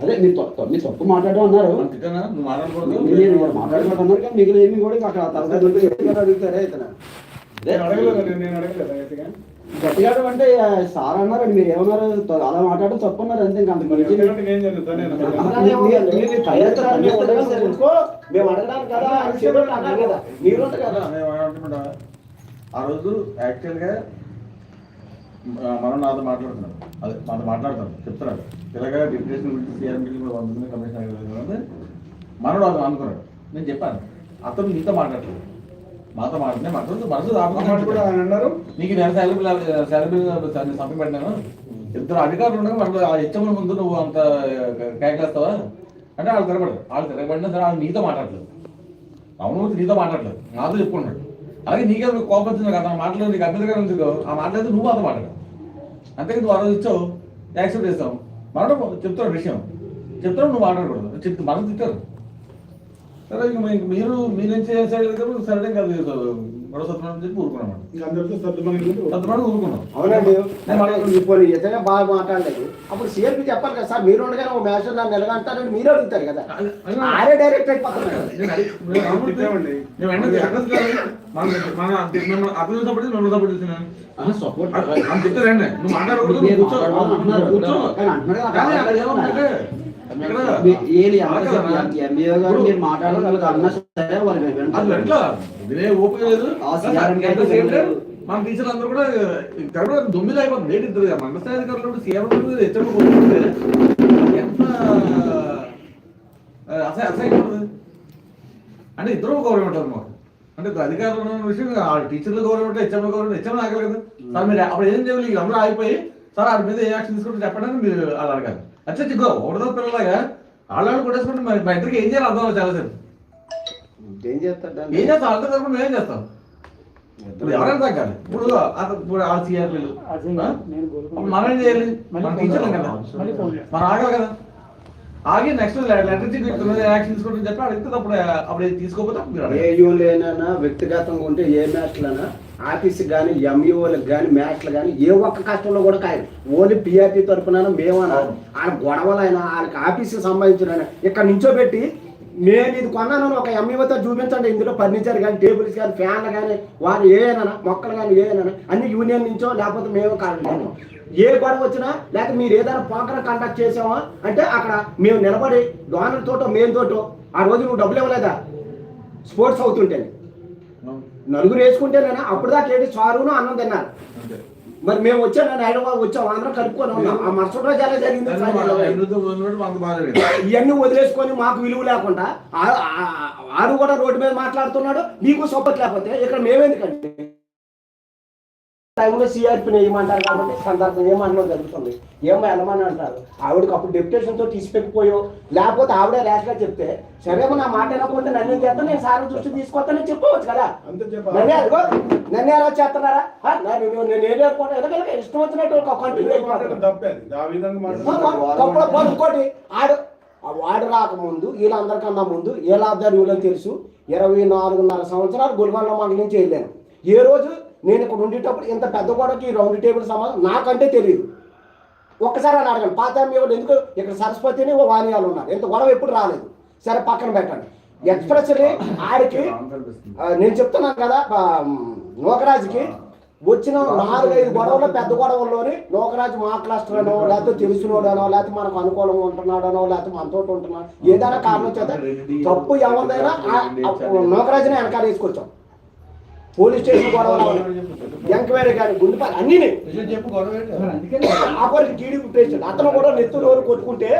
అది మీరు తప్పు మీరు తప్పు మాట్లాడడం అన్నారు మాట్లాడకూడదు అన్నారు కానీ మిగిలిన ఏమి కూడా అక్కడ గట్టిగా అడుగుతారే ఇతను నేను అడగలేదు నేను- నేను అడగలేదు గట్టిగా. గట్టిగా అంటే సార్ అన్నారు మీరు ఏమన్నారు అలా మాట్లాడడం తప్పు అన్నారు అంతే ఇంకా. మేము అడగడానికి కదా మీరు కదా ఆ రోజు యాక్చువల్గా మనం నాతో మాట్లాడుతున్నాడు అదే మనతో మాట్లాడతాను చెప్తున్నాడు. ఇలాగా డిప్రెషన్ గురించి సీఆర్ మీటింగ్ కూడా పంపించింది కమిషన్ అయ్యింది మనోడు అది అనుకున్నాడు. నేను చెప్పాను. అతను నీతో మాట్లాడలేదు మాతో మాట్లాడితే మాట్లాడుతూ మనసు కూడా ఆయన అన్నారు. నీకు నేను శాలరీ శాలరీ సంతకం పెట్టాను ఇద్దరు అధికారులు ఉండగా మనకు ఆ హెచ్చముల ముందు నువ్వు అంత కేకలేస్తావా అంటే వాళ్ళు తిరగబడరు వాళ్ళు తిరగబడినా సరే వాళ్ళు నీతో మాట్లాడలేదు. రామమూర్తి నీతో మాట్లాడలేదు. నాతో చెప్పుకున్నాడు అలాగే నీకే కోపం వచ్చింది? అతను మాట్లాడలేదు నీకు అభ్యంతరం ఉంది ఆ మాట్లాడితే నువ్వు మాతో మాట్లాడు. అంతేకాదు నువ్వు ఆ రోజు ఇచ్చావు. యాక్సెప్ట్ చేస్తావు. మనం చెప్తాడు విషయం. చెప్తాడు నువ్వు మాట్లాడకూడదు. చెప్తే మనం తిట్టారు. సరే ఇంక మీరు మీరేం చేసాడు సరే కాదు అని చెప్పి ఊరుకున్నాం ఊరుకున్నాం అవునండి. మాట్లాడు- ఇతనే బాగా మాట్లాడలేదు. అప్పుడు సిఎల్పి చెప్పాలి కదా సార్ మీరు ఉండగానే ఒక మ్యాచ్ నన్ను ఎలాగంటారని మీరు అడుగుతారు కదా. ఆరే డైరెక్ట్ అయిపోతున్నాడు మీరు మాట్లాడగలరు అన్నా సరే వాళ్ళు ఓపిక లేదు. మన టీచర్లు అందరూ కూడా తెరవ దొమ్మిది అయిపోతుంది. ఏంటి ఇద్దరు మండల స్థాయి అధికారులు సీఎం హెచ్చరిక పోతుంటే ఎంత అసహ్య అసహ్యపడుతుంది అంటే ఇద్దరు ఉంటారు మాకు. అంటే అధికారులు ఉన్న విషయం ఆ టీచర్లు గౌరవం ఉంటే హెచ్ఎం గౌరవం హెచ్ఎం ఆగలి కదా. సార్ మీరు అప్పుడు ఏం చేయాలి అందరూ ఆగిపోయి సార్ వాడి మీద ఏ యాక్షన్ తీసుకుంటే చెప్పండి మీరు అలా అడగాలి. అచ్చా చిగ్గో ఒకటో పిల్లలాగా వాళ్ళు కొట్టేసుకుంటే మరి మా ఇద్దరికి ఏం చేయాలి అర్థం చాలా సార్ ఏం చేస్తాడు ఏం చేస్తాం? వాళ్ళతో తరపున మేమేం చేస్తాం? ఇప్పుడు ఎవరైనా తగ్గాలి. ఇప్పుడు మనం ఏం చేయాలి? మన టీచర్లు కదా. మనం ఆగాలి కదా. ఆగి నెక్స్ట్ లెటర్ యాక్షన్ తీసుకుంటే చెప్పి అడిగితే అప్పుడు అప్పుడు తీసుకోకపోతే ఏ. యూలేనైనా వ్యక్తిగతంగా ఉంటే ఏ మ్యాచ్లైనా ఆఫీస్ కానీ ఎంఈఓలకు కానీ మ్యాచ్లు కానీ ఏ ఒక్క కష్టంలో కూడా కాదు ఓన్లీ పిఆర్టీ తరపున మేమన్నా వాళ్ళ గొడవలైనా వాళ్ళకి ఆఫీస్కి సంబంధించిన ఇక్కడ నించోబెట్టి నేను ఇది కొన్నాను ఒక ఎంఈఓతో చూపించండి. ఇందులో ఫర్నిచర్ కానీ టేబుల్స్ కానీ ఫ్యాన్లు కానీ వాళ్ళు ఏమైనా మొక్కలు కానీ ఏమైనా అన్ని యూనియన్ నుంచో లేకపోతే మేము కాదు. ఏ గొడవ వచ్చినా లేకపోతే మీరు ఏదైనా ప్రోగ్రామ్ కండక్ట్ చేసామా అంటే అక్కడ మేము నిలబడి డోనర్ తోటో మేము తోటో ఆ రోజు నువ్వు డబ్బులు ఇవ్వలేదా? స్పోర్ట్స్ అవుతుంటే. నలుగురు వేసుకుంటేనేనా అప్పుడు దాకా ఏంటి? చారును అన్నం తిన్నారు. మరి మేము వచ్చాం నేను హైదరాబాద్ వచ్చాం అందరం కలుపుకొని ఉన్నాం. ఆ మరుసటి రోజు ఎలా జరిగింది? ఇవన్నీ వదిలేసుకొని మాకు విలువ లేకుండా ఆడు కూడా రోడ్డు మీద మాట్లాడుతున్నాడు నీకు సపోర్ట్ లేకపోతే ఇక్కడ మేమేందుకంటే టైంలో సిఆర్పి వేయమంటారు కాబట్టి సందర్భం ఏమన్నా జరుగుతుంది? ఏమో వెళ్ళమని అంటారు. ఆవిడకి అప్పుడు డెప్యుటేషన్తో తీసిపెట్టిపోయో లేకపోతే ఆవిడే ర్యాష్గా చెప్తే సరేమో నా మాట వినకపోతే నన్ను చేస్తా నేను సార్ దృష్టి తీసుకొస్తానని చెప్పుకోవచ్చు కదా? అంతే నన్నే అదిగో నన్నే ఎలా చేస్తున్నారా? నేను నేను ఎదగలగా ఇష్టం వచ్చినట్టు తప్పుడు ఆడు వాడు రాకముందు వీళ్ళందరికన్నా ముందు ఏ లాభదారులు తెలుసు? ఇరవై నాలుగున్నర సంవత్సరాలు గుల్గొండ మండలి నుంచి వెళ్ళాను. ఏ రోజు? నేను ఇక్కడ ఉండేటప్పుడు ఇంత పెద్ద గొడవకి ఈ రౌండ్ టేబుల్ సమాధానం నాకంటే తెలియదు ఒక్కసారి అని అడగండి పాత ఎవరు ఎందుకు ఇక్కడ సరస్వతిని ఓ వాణియాలు ఉన్నారు? ఇంత గొడవ ఎప్పుడు రాలేదు? సరే పక్కన పెట్టండి. ఎక్స్ప్రెస్ని ఆడికి నేను చెప్తున్నాను కదా నోకరాజుకి వచ్చిన నాలుగైదు గొడవలు పెద్ద గొడవల్లోని నోకరాజు మా క్లస్టర్ అనో లేకపోతే తెలిసినోడనో లేకపోతే మనకు అనుకూలంగా ఉంటున్నాడనో లేకపోతే మనతో ఉంటున్నాడు ఏదైనా కారణం చేత తప్పు ఎవరిదైనా నోకరాజుని వెనకాల వేసుకొచ్చాం. పోలీస్ స్టేషన్ గొడవలు ఎంక్వైరీ కానీ గుండెపాలి అన్నీ చెప్పు గొడవ ఆపరికి టీడీపీ ప్రెసిడెంట్ అతను కూడా నెత్తు నోరు కొట్టుకుంటే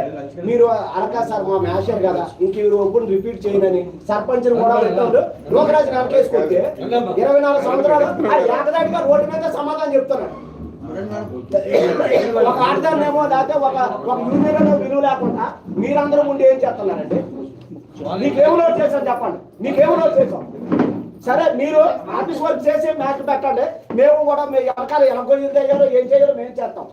మీరు అనకా సార్ మా మ్యాషర్ కదా ఇంక మీరు ఒప్పుడు రిపీట్ చేయనని సర్పంచ్ కూడా లోకరాజు వెనకేసుకుంటే ఇరవై నాలుగు సంవత్సరాలు ఆ ఏకదాటిగా రోడ్డు మీద సమాధానం చెప్తున్నాడు. ఒక ఆడదాన్నేమో లేకపోతే ఒక ఒక యూనియన్ విలువ లేకుండా మీరందరూ ముందు ఏం చేస్తున్నారండి? మీకేమో నోట్ చేశాం చెప్పండి. మీకేమో చేశాం సరే మీరు ఆఫీస్ వర్క్ చేసి మ్యాచ్ పెట్టండి. మేము కూడా మీ వెనకాల ఎనకొయ్యి చేయాలో ఏం చేయాలో మేము చేస్తాం.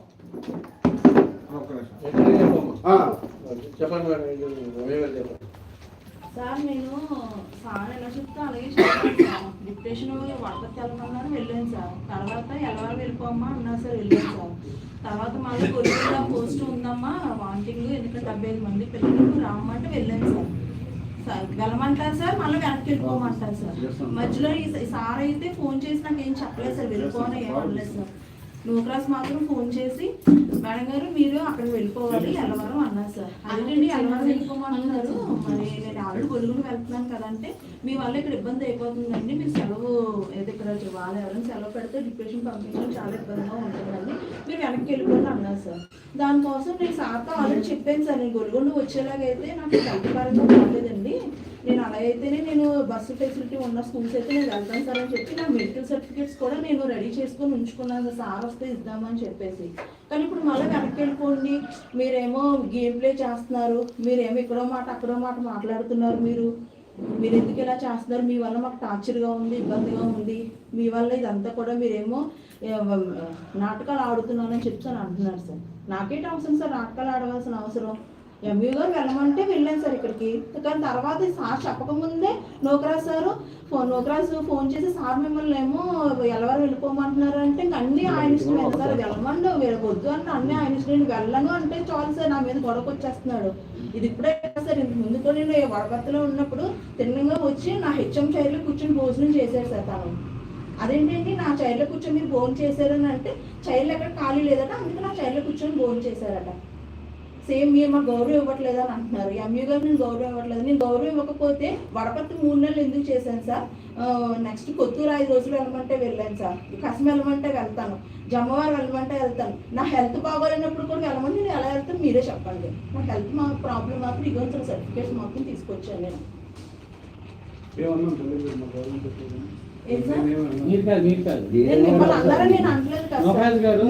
చెప్పండి మేడం సార్ నేను సార్ ఎలా చెప్తే అలాగే డిప్రెషన్ వడపత్తి వెళ్ళమన్నారు వెళ్ళాను సార్. తర్వాత ఎలా వెళ్ళిపోమ్మా అన్నా సార్ వెళ్ళాను సార్. తర్వాత మళ్ళీ కొద్దిగా పోస్ట్ ఉందమ్మా వాంటింగ్ ఎందుకంటే డెబ్బై ఐదు మంది పిల్లలు రామ్మంటే వెళ్ళాను సార్. సార్ వెళ్ళమంటారు సార్ మళ్ళీ వెనక్కి వెళ్ళిపోమంటారు సార్. మధ్యలో ఈ సార్ అయితే ఫోన్ చేసి నాకు ఏం చెప్పలేదు సార్ వెళ్ళిపోని ఏం అనలేదు సార్. నూకరాజ్ మాత్రం ఫోన్ చేసి మేడం గారు మీరు అక్కడికి వెళ్ళిపోవాలి ఎల్లవరం అన్నారు సార్. అదేంటండి ఎల్లవరం వెళ్ళిపోమంటున్నారు? మరి నేను ఆల్రెడీ గొడుగులు వెళ్తున్నాను కదంటే మీ వల్ల ఇక్కడ ఇబ్బంది అయిపోతుందండి. మీరు సెలవు ఏదో ఇక్కడ వాళ్ళు ఎవరైనా సెలవు పెడితే డిప్రెషన్ పంపించడం చాలా ఇబ్బందిగా ఉంటుందండి. మీరు వెనక్కి వెళ్ళిపోండి అన్నారు సార్. దానికోసం నేను సార్తో ఆల్రెడీ చెప్పాను సార్ నేను గొలుగొండ వచ్చేలాగైతే నాకు హెల్త్ పరంగా కాలేదండి నేను అలా అయితేనే నేను బస్సు ఫెసిలిటీ ఉన్న స్కూల్స్ అయితే నేను వెళ్తాను సార్ అని చెప్పి నా మెడికల్ సర్టిఫికేట్స్ కూడా నేను రెడీ చేసుకొని ఉంచుకున్నాను సార్. వస్తే ఇద్దామని చెప్పేసి. కానీ ఇప్పుడు మళ్ళీ వెనక్కి వెళ్ళిపోండి. మీరేమో గేమ్ ప్లే చేస్తున్నారు. మీరేమో ఇక్కడో మాట అక్కడో మాట మాట్లాడుతున్నారు మీరు. మీరు ఎందుకు ఇలా చేస్తున్నారు? మీ వల్ల మాకు టార్చర్గా ఉంది ఇబ్బందిగా ఉంది. మీ వల్ల ఇదంతా కూడా మీరేమో నాటకాలు ఆడుతున్నారని చెప్పి సార్ అంటున్నారు సార్. నాకేంటి అవసరం సార్? నాటకాలు ఆడవలసిన అవసరం. ఎంఈ గారు వెళ్ళమంటే వెళ్ళాను సార్ ఇక్కడికి. కానీ తర్వాత సార్ చెప్పకముందే Nokaraj sir phone Nokaraj phone చేసి సార్ మిమ్మల్ని ఏమో ఎలవరు వెళ్ళిపోమంటున్నారు అంటే ఇంక అన్ని ఆయన ఇష్టం ఎంత సార్? వెళ్ళమండు వీళ్ళ వద్దు అంటే అన్ని ఆయన ఇష్టం వెళ్ళను అంటే చాలు సార్ నా మీద గొడవకు వచ్చేస్తున్నాడు ఇది ఇప్పుడే సార్ ఇంత ముందు కూడా నేను వడపత్తిలో ఉన్నప్పుడు తిన్నంగా వచ్చి నా హెచ్ఎం చైర్లో కూర్చొని భోజనం చేశారు సార్ తను. అదేంటండి నా చైర్లో కూర్చొని మీరు భోజనం చేశారని అంటే చైర్లు ఎక్కడ ఖాళీ లేదట అందుకే నా చైర్లో కూర్చొని భోజనం చేశారట. సేమ్ మీరు మాకు గౌరవం ఇవ్వట్లేదు అని అంటున్నారు. ఎంయూ గారు నేను గౌరవం ఇవ్వట్లేదు. నేను గౌరవం ఇవ్వకపోతే వడపత్తి మూడు నెలలు ఎందుకు చేశాను సార్? నెక్స్ట్ కొత్తూరు ఐదు రోజులు వెళ్ళమంటే వెళ్ళాను సార్. కసం వెళ్ళమంటే వెళ్తాను. జమ్మవారు వెళ్ళమంటే వెళ్తాను. నా హెల్త్ బాగోలేనప్పుడు కూడా వెళ్ళమని నేను ఎలా వెళ్తాను మీరే చెప్పండి. నా హెల్త్ మా ప్రాబ్లం మాత్రం ఇగో సర్టిఫికేట్ మొత్తం తీసుకొచ్చాను నేను. ఏమన్నా మీరు కాదు మీరు కాదు. గారు.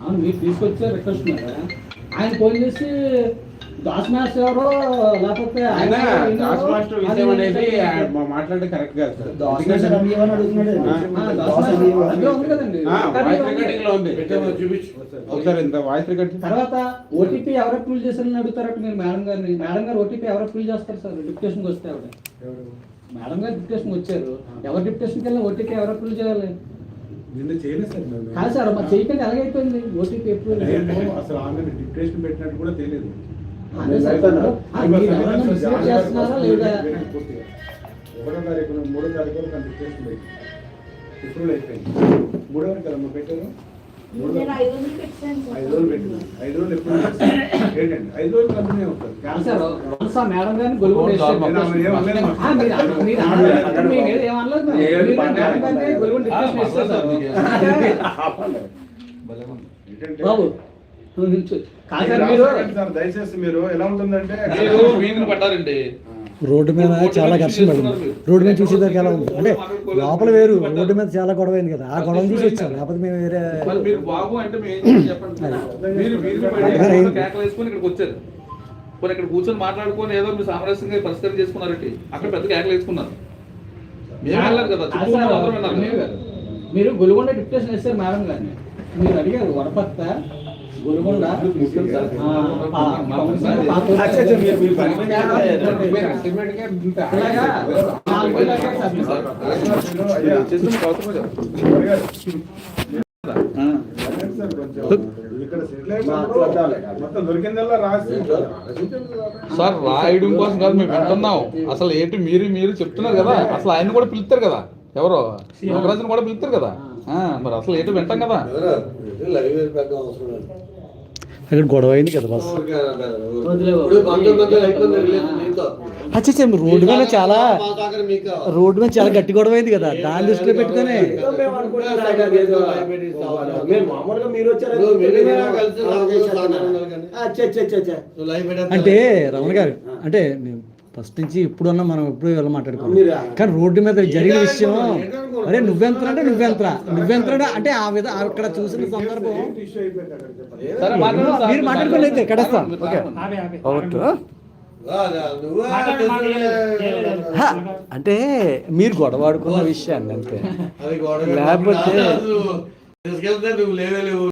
అవును మీరు తీసుకొచ్చే రిక్వెస్ట్ ఆయన ఫోన్ చేసి దాస్ మాస్టర్ ఎవరో లేకపోతే ఆయన దాస్ మాస్టర్ విషయం అనేది మా- కరెక్ట్ కాదు సార్ దాస్ మాస్టర్ ఏమని అడుగుతున్నాడు? వాయిస్ రికార్డింగ్లో ఉంది. చూపించు. ఒకసారి ఇంత వాయిస్ రికార్డింగ్ తర్వాత ఓటీపీ ఎవరు అప్రూవ్ చేశారని అడుగుతారట మీరు మేడం గారిని. మేడం గారు ఓటీపీ ఎవరు అప్రూవ్ చేస్తారు సార్? డిప్యుటేషన్కి వస్తే ఆవిడ? మేడం గారు డిప్యుటేషన్కి వచ్చారు. ఎవరు డిప్యుటేషన్కి వెళ్ళిన ఓటీపీ ఎవరు అప్రూవ్ చేయాలి? నిన్న చేయలేదు సార్. కాదు సార్ మరి చేయకుండా ఎలాగైపోయింది? ఓటీపీ నేను అసలు ఆమె డిప్రెషన్ పెట్టినట్టు కూడా తెలియదు. ఒకటో తారీఖు మూడో తారీఖు వరకు ఇప్పుడు అయిపోయింది. మూడో కదమ్మా పెట్టారు? మూడో గారిని గొలుగు సార్. ఏంటంటే బాబు దయచేసి మీరు ఎలా ఉంటుందంటే మీరు వీధిని పట్టారండి రోడ్డు మీద చాలా ఘర్షణ పడింది. రోడ్డు మీద చూసేదానికి ఎలా ఉంది? అంటే లోపల వేరు రోడ్డు మీద చాలా గొడవ అయింది కదా. ఆ గొడవ చూసి వచ్చాం. లేకపోతే మేము వేరే పోనీ ఇక్కడ కూర్చొని మాట్లాడుకొని ఏదో మీరు సామరస్యంగా పరిష్కారం చేసుకున్నారండి అక్కడ పెద్ద కేకలు వేసుకున్నారు. మేము వెళ్ళారు కదా. మీరు గొలుగొండ డిప్రెషన్ వేస్తారు మేడం గారిని. మీరు అడిగారు వడపత్త సార్. రాయడం కోసం కాదు మేము వింటున్నాం. అసలు ఏంటి మీరు మీరు చెప్తున్నారు కదా. అసలు ఆయన కూడా పిలుస్తారు కదా. ఎవరో? యువరాజుని కూడా పిలుస్తారు కదా. ఆ, మరి అసలు ఏంటి వింటాం కదా. అక్కడ గొడవ అయింది కదా బస్. అచ్చా రోడ్డు మీద చాలా రోడ్డు మీద చాలా గట్టి గొడవ అయింది కదా దాన్ని దృష్టిలో పెట్టుకొని. అంటే రమణ గారు అంటే మేము ఫస్ట్ నుంచి ఇప్పుడున్నా మనం ఎప్పుడు వెళ్ళి మాట్లాడుకున్నాం మీరు- కానీ రోడ్డు మీద జరిగిన విషయం అరే నువ్వెంత అంటే నువ్వెంత నువ్వెంత అంటే ఆ విధ అక్కడ చూసిన సందర్భం. మీరు మాట్లాడుకోండి అయితే కడేస్తా. అంటే మీరు గొడవ ఆడుకున్న విషయాన్ని అంతే. లేకపోతే